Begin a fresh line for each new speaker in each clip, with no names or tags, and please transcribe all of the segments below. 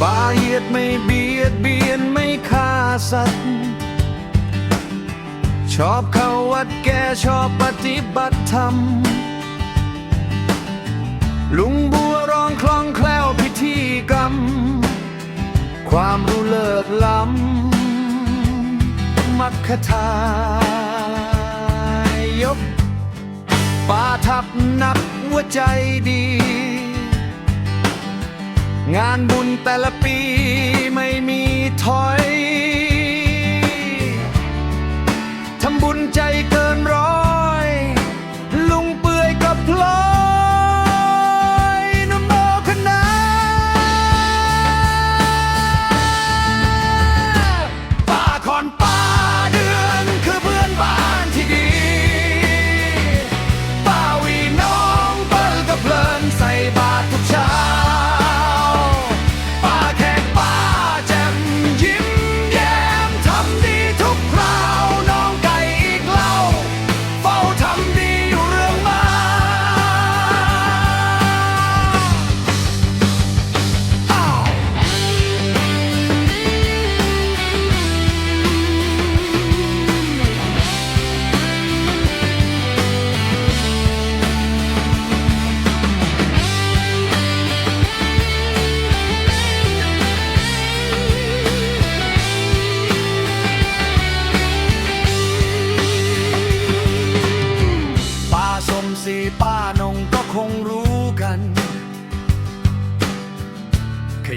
ปาเหยียดไม่เบียดเบียนไม่ฆ่าสัตว์ ชอบเข้าวัดแกชอบปฏิบัติธรรม ลุงบัวร้องคล่องแคล่วพิธีกรรม ความรู้เลิศล้ำมัคคทายกป่าทับนักหัวใจดี งานบุญแต่ละปีไม่มีถอย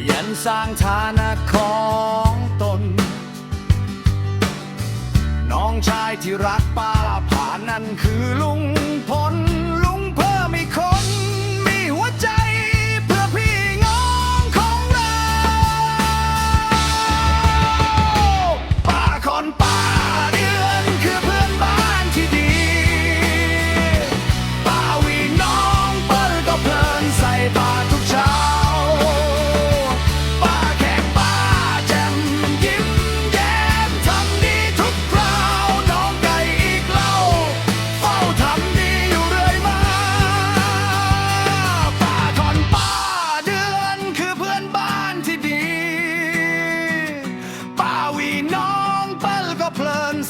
ยันสร้างฐานะของตน น้องชายที่รักป้าผ่านนั่นคือลุง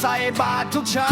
ใส่บาตรทุกเช้า